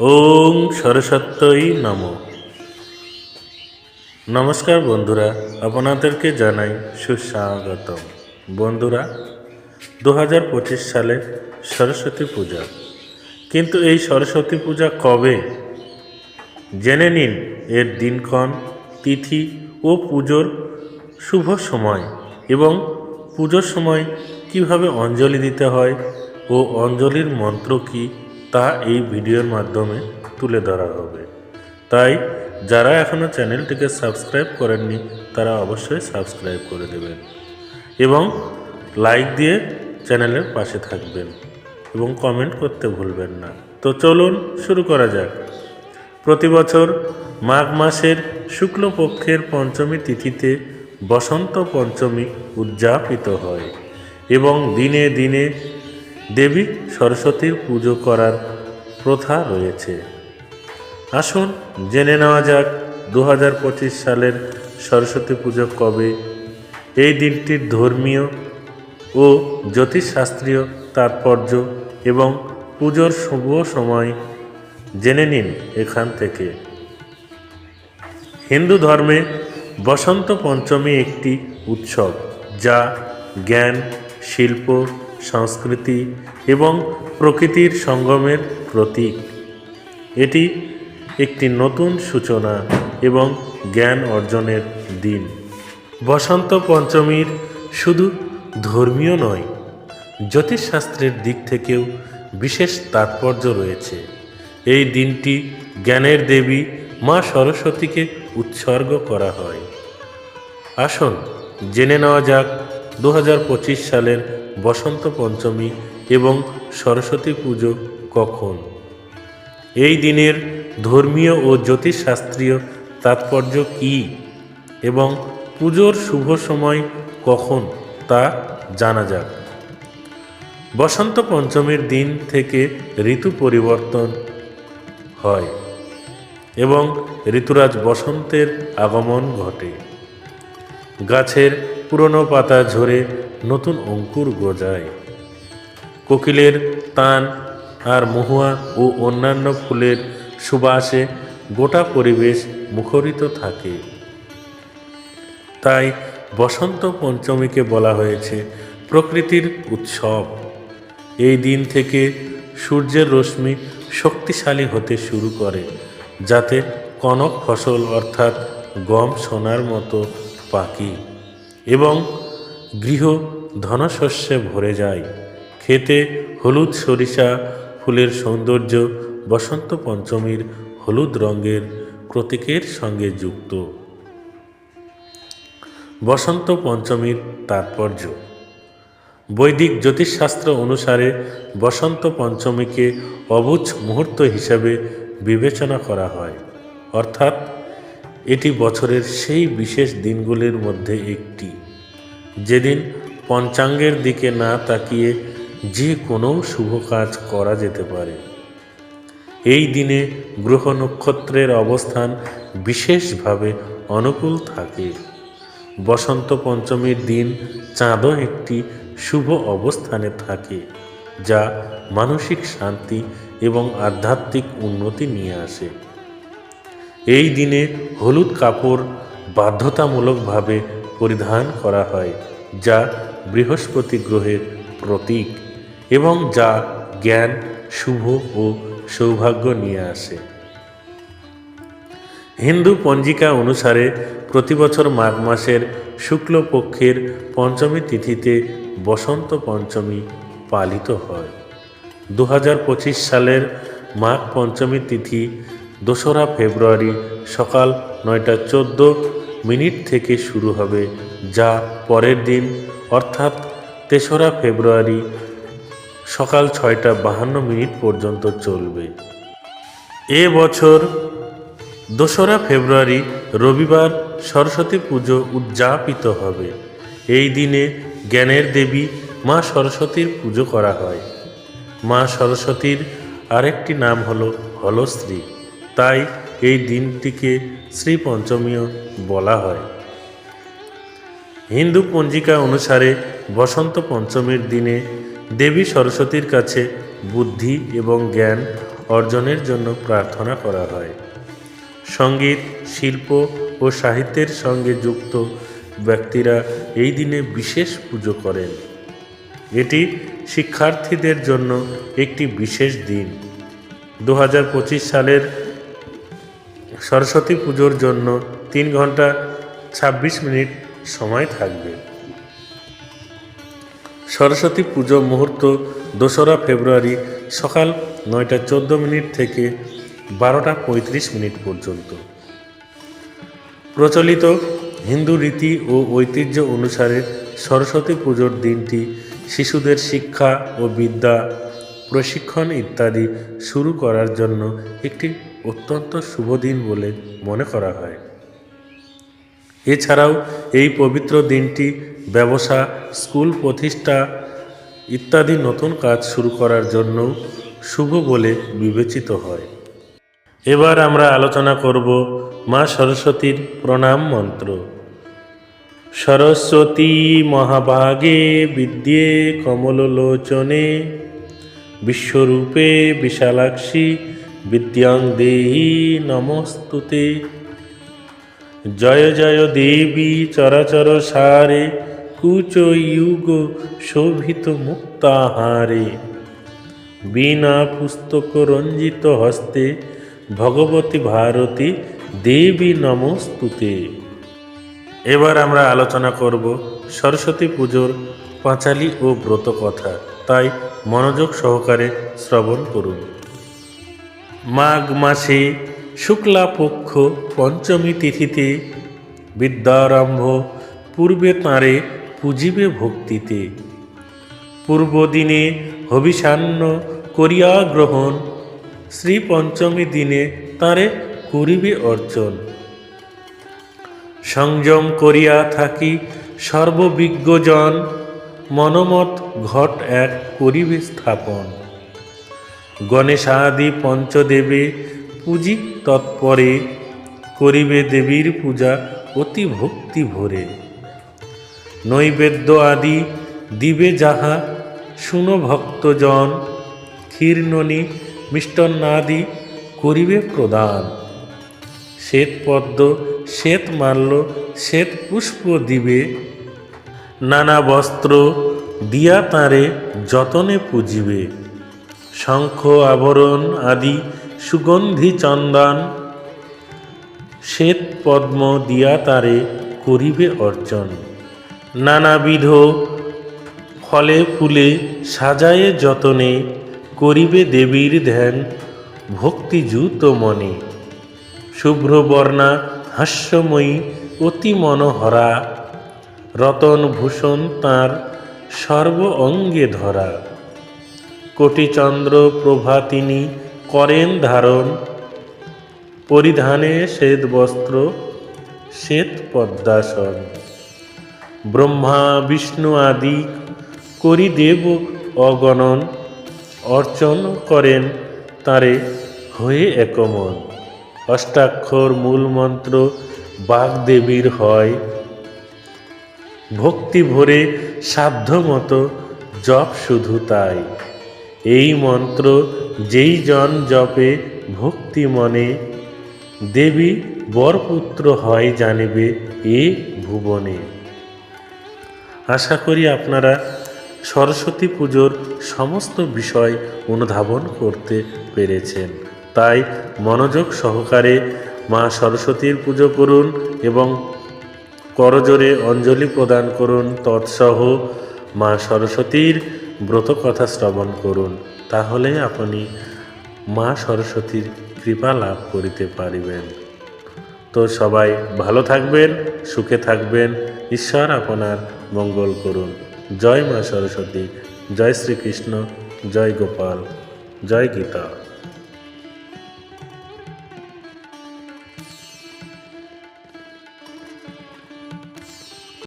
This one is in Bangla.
ওম সরস্বত্যই নম। নমস্কার বন্ধুরা, আপনাদেরকে জানাই সুস্বাগতম। বন্ধুরা দু হাজার পঁচিশ সালে সরস্বতী পূজা। কিন্তু এই সরস্বতী পূজা কবে? জেনে নিন এর দিনক্ষণ, তিথি ও পুজোর শুভ সময় এবং পুজোর সময় কীভাবে অঞ্জলি দিতে হয় ও অঞ্জলির মন্ত্র কী তা এই ভিডিওর মাধ্যমে তুলে ধরা হবে। তাই, যারা এখনও চ্যানেলটিকে সাবস্ক্রাইব করেননি, তারা অবশ্যই সাবস্ক্রাইব করে দেবেন এবং লাইক দিয়ে চ্যানেলের পাশে থাকবেন এবং কমেন্ট করতে ভুলবেন না। তো চলুন শুরু করা যাক। প্রতি বছর মাঘ মাসের শুক্লপক্ষের পঞ্চমী তিথিতে বসন্ত পঞ্চমী উদযাপিত হয় এবং দিনে দিনে দেবী সরস্বতীর পুজো করার প্রথা রয়েছে। আসুন জেনে নেওয়া যাক দু হাজার পঁচিশ সালের সরস্বতী পুজো কবে, এই দিনটির ধর্মীয় ও জ্যোতিষশাস্ত্রীয় তাৎপর্য এবং পুজোর শুভ সময় জেনে নিন এখান থেকে। হিন্দু ধর্মে বসন্ত পঞ্চমী একটি উৎসব যা জ্ঞান, শিল্প সংস্কৃতি এবং প্রকৃতির সঙ্গমের প্রতীক। এটি একটি নতুন সূচনা এবং জ্ঞান অর্জনের দিন। বসন্ত পঞ্চমীর শুধু ধর্মীয় নয়, জ্যোতিষশাস্ত্রের দিক থেকেও বিশেষ তাৎপর্য রয়েছে। এই দিনটি জ্ঞানের দেবী মা সরস্বতীকে উৎসর্গ করা হয়। আসুন জেনে নেওয়া যাক দু হাজার পঁচিশ সালের বসন্ত পঞ্চমী এবং সরস্বতী পুজো কখন? এই দিনের ধর্মীয় ও জ্যোতিষশাস্ত্রীয় তাৎপর্য কী এবং পুজোর শুভ সময় কখন তা জানা যাক। বসন্ত পঞ্চমীর দিন থেকে ঋতু পরিবর্তন হয় এবং ঋতুরাজ বসন্তের আগমন ঘটে। গাছের পুরনো পাতা ঝরে নতুন অঙ্কুর গজায়। কোকিলের তান আর মহুয়া ও অন্যান্য ফুলের সুবাসে গোটা পরিবেশ মুখরিত থাকে। তাই বসন্ত পঞ্চমীকে বলা হয়েছে প্রকৃতির উৎসব। এই দিন থেকে সূর্যের রশ্মি শক্তিশালী হতে শুরু করে, যাতে কনক ফসল অর্থাৎ গম সোনার মতো পাখি এবং গৃহ ধনশস্যে ভরে যায়। খেতে হলুদ সরিষা ফুলের সৌন্দর্য বসন্ত পঞ্চমীর হলুদ রঙের প্রতীকের সঙ্গে যুক্ত। বসন্ত পঞ্চমীর তাৎপর্য। বৈদিক জ্যোতিষশাস্ত্র অনুসারে বসন্ত পঞ্চমীকে অবুঝ মুহূর্ত হিসাবে বিবেচনা করা হয়। অর্থাৎ এটি বছরের সেই বিশেষ দিনগুলির মধ্যে একটি। যেদিন পঞ্চাঙ্গের দিকে না তাকিয়ে যে কোনো শুভ কাজ করা যেতে পারে। এই দিনে গ্রহ নক্ষত্রের অবস্থান বিশেষভাবে অনুকূল থাকে। বসন্ত পঞ্চমীর দিন চাঁদও একটি শুভ অবস্থানে থাকে, যা মানসিক শান্তি এবং আধ্যাত্মিক উন্নতি নিয়ে আসে। এই দিনে হলুদ কাপড় বাধ্যতামূলকভাবে পরিধান করা হয়, যা বৃহস্পতি গ্রহের প্রতীক এবং যা জ্ঞান, শুভ ও সৌভাগ্য নিয়ে আসে। হিন্দু পঞ্জিকা অনুসারে প্রতি বছর মাঘ মাসের শুক্লপক্ষের পঞ্চমী তিথিতে বসন্ত পঞ্চমী পালিত হয়। দু হাজার পঁচিশ সালের মাঘ পঞ্চমী তিথি দোসরা ফেব্রুয়ারি সকাল নয়টা চোদ্দ মিনিট থেকে শুরু হবে, যা পরের দিন, অর্থাৎ তেসরা ফেব্রুয়ারি সকাল ছয়টা বাহান্ন মিনিট পর্যন্ত চলবে। এ বছর দোসরা ফেব্রুয়ারি রবিবার সরস্বতী পুজো উদযাপিত হবে। এই দিনে জ্ঞানের দেবী মা সরস্বতীর পুজো করা হয়। মা সরস্বতীর আরেকটি নাম হলো হলশ্রী। তাই এই দিনটিকে শ্রী পঞ্চমীও বলা হয়। হিন্দু পঞ্জিকা অনুসারে বসন্ত পঞ্চমীর দিনে দেবী সরস্বতীর কাছে বুদ্ধি এবং জ্ঞান অর্জনের জন্য প্রার্থনা করা হয়। সংগীত, শিল্প ও সাহিত্যের সঙ্গে যুক্ত ব্যক্তিরা এই দিনে বিশেষ পুজো করেন। এটি শিক্ষার্থীদের জন্য একটি বিশেষ দিন। দু হাজার পঁচিশ সালের সরস্বতী পুজোর জন্য তিন ঘণ্টা ছাব্বিশ মিনিট সময় থাকবে। সরস্বতী পুজো মুহূর্ত দোসরা ফেব্রুয়ারি সকাল নয়টা চোদ্দ মিনিট থেকে বারোটা পঁয়ত্রিশ মিনিট পর্যন্ত। প্রচলিত হিন্দু রীতি ও ঐতিহ্য অনুসারে সরস্বতী পুজোর দিনটি শিশুদের শিক্ষা ও বিদ্যা, প্রশিক্ষণ ইত্যাদি শুরু করার জন্য একটি অত্যন্ত শুভ দিন বলে মনে করা হয়। এছাড়াও এই পবিত্র দিনটি ব্যবসা, স্কুল প্রতিষ্ঠা ইত্যাদি নতুন কাজ শুরু করার জন্য শুভ বলে বিবেচিত হয়। এবার আমরা আলোচনা করব মা সরস্বতীর প্রণাম মন্ত্র। সরস্বতী মহাভাগে বিদ্যে কমললোচনে বিশ্বরূপে বিশালাক্ষী বিদ্যাং দেহি নমস্তুতে। জয় জয় দেবী চরাচর সারে, কুচ ইউগ শোভিত মুক্তাহারে। বীণা পুস্তক রঞ্জিত হস্তে, ভগবতী ভারতী দেবী নমস্তুতে। এবার আমরা আলোচনা করব সরস্বতী পুজোর পাঁচালি ও ব্রত কথা তাই মনোযোগ সহকারে শ্রবণ করুন। মাঘ মাসে শুক্লা পক্ষ পঞ্চমী তিথিতে বিদ্যারম্ভ, পূর্বে তাঁরে পুজিবে ভক্তিতে। পূর্বদিনে হবিষান্ন করিয়া গ্রহণ, শ্রী পঞ্চমী দিনে তাঁরে করিবে অর্চন। সংযম করিয়া থাকি সর্ববিজ্ঞজন, মনমত ঘট এক করিবে স্থাপন। গণেশাদি পঞ্চদেবে পূজি তৎপরে করিবে দেবীর পূজা অতি ভক্তি ভরে। নৈবেদ্য আদি দিবে যাহা, শুনো ভক্তজন ক্ষীর্ণনি মিষ্টন্নাদি করিবে প্রদান। শ্বেত পদ্ম, শ্বেত মাল্য, শ্বেত পুষ্প দিবে। নানা বস্ত্র দিয়া তাঁরে যতনে পুজিবে। শঙ্খ আভরণ আদি সুগন্ধি চন্দন, শ্বেত পদ্ম দিয়া তারে করিবে অর্জন। নানাবিধ ফলে ফুলে সাজায়ে যতনে করিবে দেবীর ধ্যান ভক্তিযুত মনে। শুভ্রবর্ণা হাস্যময়ী অতি মনোহরা, রতন ভূষণ তাঁর সর্ব অঙ্গে ধরা। কোটিচন্দ্র প্রভা তিনি করেন ধারণ। পরিধানে শ্বেত বস্ত্র শ্বেত পদ্মাসন ব্রহ্মা, বিষ্ণু আদি করি দেব অগণন। অর্চন করেন তারে হয়ে একমন। অষ্টাক্ষর মূল মন্ত্র বাগদেবীর হয়। ভক্তি ভরে সাধ্যমতো জপ শুধু তাই। এই মন্ত্র যেই জন জপে ভক্তি মনে, দেবী বরপুত্র হয় জানিবে এ ভুবনে। আশা করি আপনারা সরস্বতী পুজোর সমস্ত বিষয় অনুধাবন করতে পেরেছেন। তাই মনোযোগ সহকারে মা সরস্বতীর পুজো করুন এবং করজোরে অঞ্জলি প্রদান করুন। তৎসহ মা সরস্বতীর ব্রত কথা শ্রবণ করুন তাহলে আপনি মা সরস্বতীর কৃপা লাভ করিতে পারিবেন। তো সবাই ভালো থাকবেন, সুখে থাকবেন, ঈশ্বর আপনার মঙ্গল করুন। জয় মা সরস্বতী, জয় শ্রীকৃষ্ণ, জয় গোপাল, জয় গীতা।